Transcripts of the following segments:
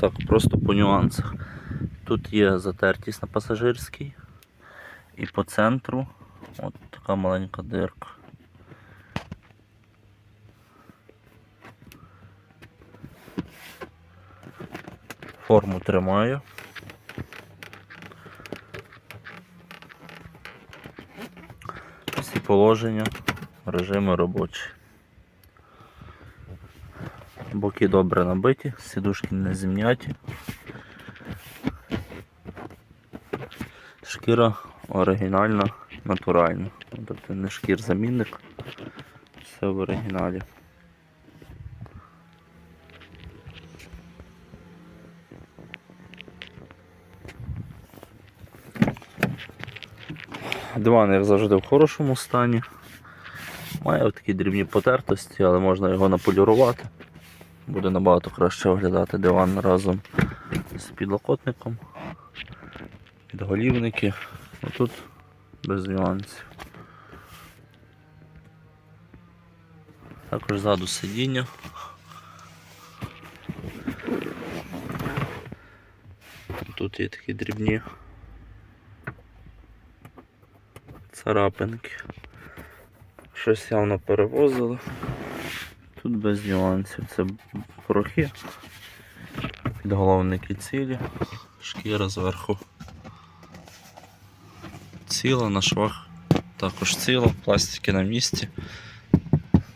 Так, просто по нюансах. Тут є затертість на пасажирській. І по центру от така маленька дирка. Форму тримаю. Всі положення, режими робочі. Боки добре набиті, сідушки не зімняті. Шкіра оригінальна, натуральна. Тобто не шкір замінник, все в оригіналі. Диван, як завжди, в хорошому стані. Має такі дрібні потертості, але можна його наполірувати. Буде набагато краще виглядати диван разом з підлокотником. Підголівники. А тут без нюансів. Також ззаду сидіння. Тут є такі дрібні царапинки. Щось явно перевозили. Тут без нюансів. Це порохи, підголовники цілі, шкіра зверху ціла на швах також ціла, пластики на місці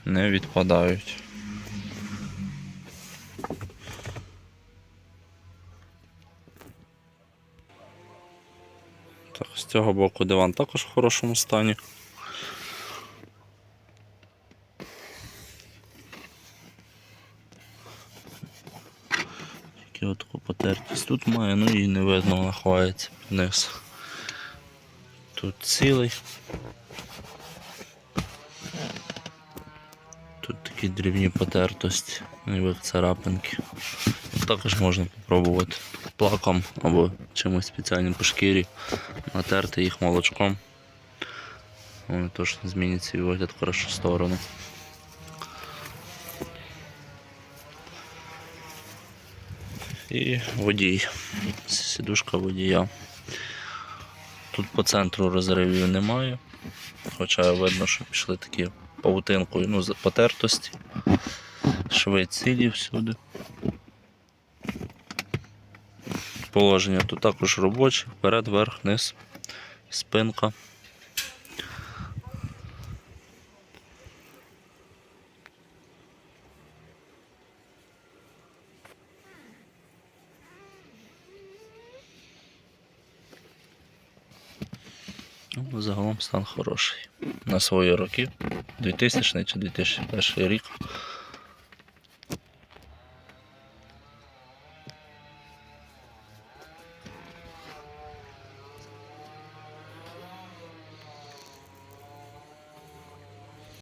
не відпадають. Так, з цього боку диван також в хорошому стані. Тільки отаку потертість тут має, ну і не видно, вона ховається вниз. Тут цілий. Тут такі дрібні потертості, ніби царапинки. Також можна спробувати плаком або чимось спеціальним по шкірі, натерти їх молочком. Вони точно змінять свій вигляд в хорошу сторону. І водій. Сідушка водія. Тут по центру розривів немає. Хоча видно, що пішли такі павутинкою, ну, потертості. Шви цілі всюди. Положення тут також робоче, вперед, вверх, вниз, спинка. Ну, загалом стан хороший. На свої роки. 2000 чи 2001 рік.